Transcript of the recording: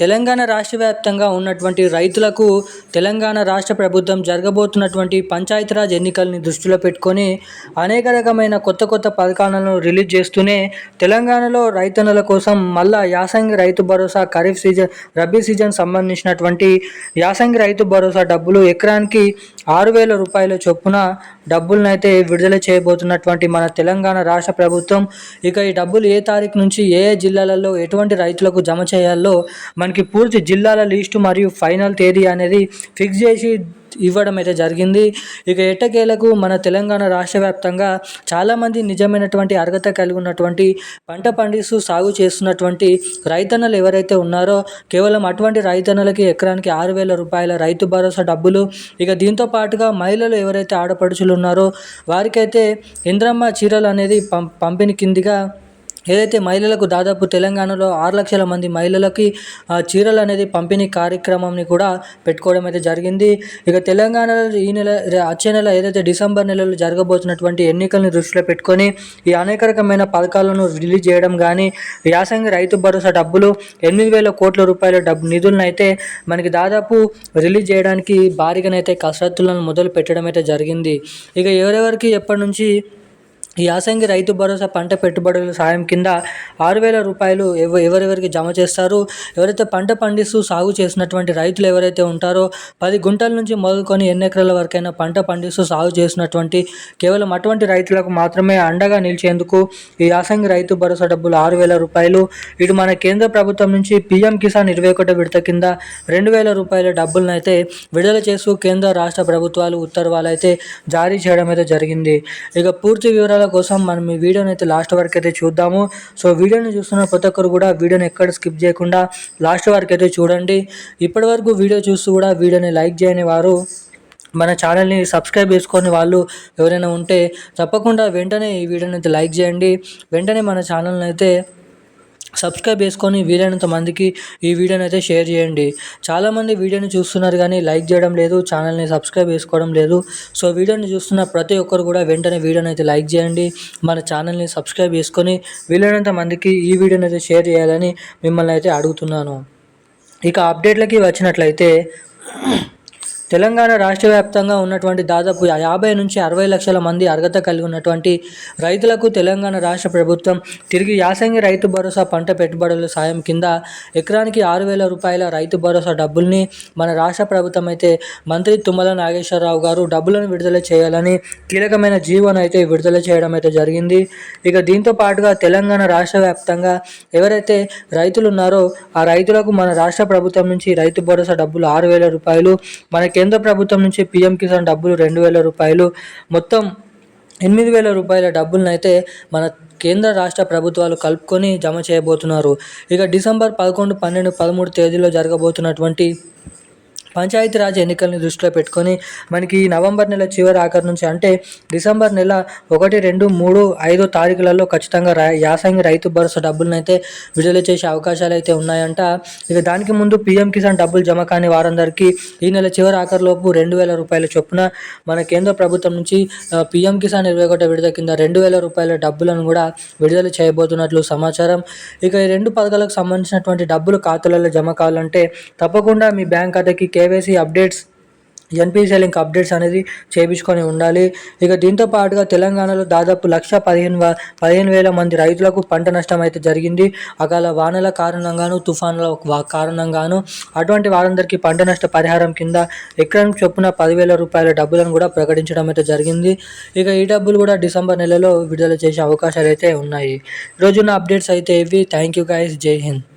Telangana రాష్ట్ర వ్యాప్తంగా ఉన్నటువంటి రైతులకు తెలంగాణ రాష్ట్ర ప్రభుత్వం జరగబోతున్నటువంటి పంచాయతీరాజ్ ఎన్నికల్ని దృష్టిలో పెట్టుకొని అనేక రకమైన కొత్త కొత్త పథకాలను రిలీజ్ చేస్తూనే తెలంగాణలో రైతన్నల కోసం మళ్ళా యాసంగి రైతు భరోసా ఖరీఫ్ సీజన్ రబీ సీజన్ సంబంధించినటువంటి యాసంగి రైతు భరోసా డబ్బులు ఎకరానికి ఆరు వేల రూపాయల చొప్పున డబ్బులనైతే అయితే విడుదల చేయబోతున్నటువంటి మన తెలంగాణ రాష్ట్ర ప్రభుత్వం. ఇక ఈ డబ్బులు ఏ తారీఖు నుంచి ఏ జిల్లాలలో ఎటువంటి రైతులకు జమ చేయాలో మన మనకి పూర్తి జిల్లాల లిస్టు మరియు ఫైనల్ తేదీ అనేది ఫిక్స్ చేసి ఇవ్వడం అయితే జరిగింది. ఇక ఎట్టకేలకు మన తెలంగాణ రాష్ట్ర వ్యాప్తంగా చాలామంది నిజమైనటువంటి అర్హత కలిగి ఉన్నటువంటి పంట పండిస్తూ సాగు చేస్తున్నటువంటి రైతన్నలు ఎవరైతే ఉన్నారో కేవలం అటువంటి రైతన్నలకి ఎకరానికి ఆరు వేల రూపాయల రైతు భరోసా డబ్బులు ఇక దీంతో పాటుగా మహిళలు ఎవరైతే ఆడపడుచులు ఉన్నారో వారికైతే ఇంద్రమ్మ చీరలు అనేది పం పంపిణీ కిందిగా ఏదైతే మహిళలకు దాదాపు తెలంగాణలో ఆరు లక్షల మంది మహిళలకి చీరలు అనేది పంపిణీ కార్యక్రమంని కూడా పెట్టుకోవడం అయితే జరిగింది. ఇక తెలంగాణలో ఈ నెల వచ్చే నెల ఏదైతే డిసెంబర్ నెలలో జరగబోతున్నటువంటి ఎన్నికలను దృష్టిలో పెట్టుకొని ఈ అనేక రకమైన పథకాలను రిలీజ్ చేయడం కానీ యాసంగి రైతు భరోసా డబ్బులు ఎనిమిది వేల కోట్ల రూపాయల డబ్బు నిధులను అయితే మనకి దాదాపు రిలీజ్ చేయడానికి భారీగానైతే కసరత్తులను మొదలు పెట్టడం అయితే జరిగింది. ఇక ఎవరెవరికి ఎప్పటి నుంచి యాసంగి రైతు భరోసా పంట పెట్టుబడుల సాయం కింద ఆరు వేల రూపాయలు ఎవ ఎవరెవరికి జమ చేస్తారు? ఎవరైతే పంట పండిస్తూ సాగు చేసినటువంటి రైతులు ఎవరైతే ఉంటారో పది గుంటల నుంచి మొదలుకొని ఎన్ని ఎకరాల వరకైనా పంట పండిస్తూ సాగు చేసినటువంటి కేవలం అటువంటి రైతులకు మాత్రమే అండగా నిలిచేందుకు ఈ యాసంగి రైతు భరోసా డబ్బులు ఆరు వేల రూపాయలు ఇటు మన కేంద్ర ప్రభుత్వం నుంచి పీఎం కిసాన్ ఇరవై ఒకటి విడత కింద రెండు వేల రూపాయల డబ్బులను అయితే విడుదల చేస్తూ కేంద్ర రాష్ట్ర ప్రభుత్వాలు ఉత్తర్వులు అయితే జారీ చేయడం అయితే జరిగింది. ఇక పూర్తి వివరాలు వివరాల కోసం మనం ఈ వీడియోని అయితే లాస్ట్ వరకు అయితే చూద్దాము. సో వీడియోని చూస్తున్న ప్రతి ఒక్కరు కూడా వీడియోని ఎక్కడ స్కిప్ చేయకుండా లాస్ట్ వరకు అయితే చూడండి. ఇప్పటి వరకు వీడియో చూస్తూ కూడా వీడియోని లైక్ చేయని వారు మన ఛానల్ని సబ్స్క్రైబ్ చేసుకొని వాళ్ళు ఎవరైనా ఉంటే తప్పకుండా వెంటనే ఈ వీడియోని అయితే లైక్ చేయండి. వెంటనే మన ఛానల్ని అయితే సబ్స్క్రైబ్ చేసుకొని వీలైనంత మందికి ఈ వీడియోని అయితే షేర్ చేయండి. చాలామంది వీడియోని చూస్తున్నారు కానీ లైక్ చేయడం లేదు ఛానల్ని సబ్స్క్రైబ్ చేసుకోవడం లేదు. సో వీడియోని చూస్తున్న ప్రతి ఒక్కరు కూడా వెంటనే వీడియోని అయితే లైక్ చేయండి. మన ఛానల్ని సబ్స్క్రైబ్ చేసుకొని వీలైనంత మందికి ఈ వీడియోని అయితే షేర్ చేయాలని మిమ్మల్ని అయితే అడుగుతున్నాను. ఇక అప్డేట్లకి వచ్చినట్లయితే తెలంగాణ రాష్ట్ర వ్యాప్తంగా ఉన్నటువంటి దాదాపు యాభై నుంచి అరవై లక్షల మంది అర్హత కలిగి ఉన్నటువంటి రైతులకు తెలంగాణ రాష్ట్ర ప్రభుత్వం తిరిగి యాసంగి రైతు భరోసా పంట పెట్టుబడుల సాయం కింద ఎకరానికి ఆరు వేల రూపాయల రైతు భరోసా డబ్బుల్ని మన రాష్ట్ర ప్రభుత్వం అయితే మంత్రి తుమ్మల నాగేశ్వరరావు గారు డబ్బులను విడుదల చేయాలని కీలకమైన జీవోను అయితే విడుదల చేయడం అయితే జరిగింది. ఇక దీంతో పాటుగా తెలంగాణ రాష్ట్ర వ్యాప్తంగా ఎవరైతే రైతులు ఉన్నారో ఆ రైతులకు మన రాష్ట్ర ప్రభుత్వం నుంచి రైతు భరోసా డబ్బులు ఆరు వేల రూపాయలు మనకి కేంద్ర ప్రభుత్వం నుంచి పీఎం కిసాన్ డబ్బులు రెండు వేల రూపాయలు మొత్తం ఎనిమిది వేల రూపాయల డబ్బులను అయితే మన కేంద్ర రాష్ట్ర ప్రభుత్వాలు కలుపుకొని జమ చేయబోతున్నారు. ఇక డిసెంబర్ పదకొండు పన్నెండు పదమూడు తేదీలో జరగబోతున్నటువంటి పంచాయతీరాజ్ ఎన్నికల్ని దృష్టిలో పెట్టుకొని మనకి నవంబర్ నెల చివరి ఆఖరి నుంచి అంటే డిసెంబర్ నెల ఒకటి రెండు మూడు ఐదో తారీఖులలో ఖచ్చితంగా యాసంగి రైతు భరోసా డబ్బులను అయితే విడుదల చేసే అవకాశాలు అయితే ఉన్నాయంట. ఇక దానికి ముందు పీఎం కిసాన్ డబ్బులు జమ కాని వారందరికీ ఈ నెల చివరి ఆఖరిలోపు రెండు వేల రూపాయల చొప్పున మన కేంద్ర ప్రభుత్వం నుంచి పీఎం కిసాన్ ఇరవై ఒకటి విడుదల కింద రెండు వేల రూపాయల డబ్బులను కూడా విడుదల చేయబోతున్నట్లు సమాచారం. ఇక ఈ రెండు పథకాలకు సంబంధించినటువంటి డబ్బులు ఖాతాలలో జమ కావాలంటే తప్పకుండా మీ బ్యాంక్ ఖాతాకి KYC updates NPC link updates అనేది చేయించుకొని ఉండాలి. ఇక దీంతో పాటుగా తెలంగాణలో దాదాపు లక్ష పదిహేను పదిహేను వేల మంది రైతులకు పంట నష్టం అయితే జరిగింది. అకాల వానల కారణంగాను తుఫానుల కారణంగాను అటువంటి వారందరికీ పంట నష్ట పరిహారం కింద ఎకరం చొప్పున పదివేల రూపాయల డబ్బులను కూడా ప్రకటించడం అయితే జరిగింది. ఇక ఈ డబ్బులు కూడా డిసెంబర్ నెలలో విడుదల చేసే అవకాశాలు అయితే ఉన్నాయి. ఈరోజున్న అప్డేట్స్ అయితే ఇవి. Thank you guys. జై హింద్.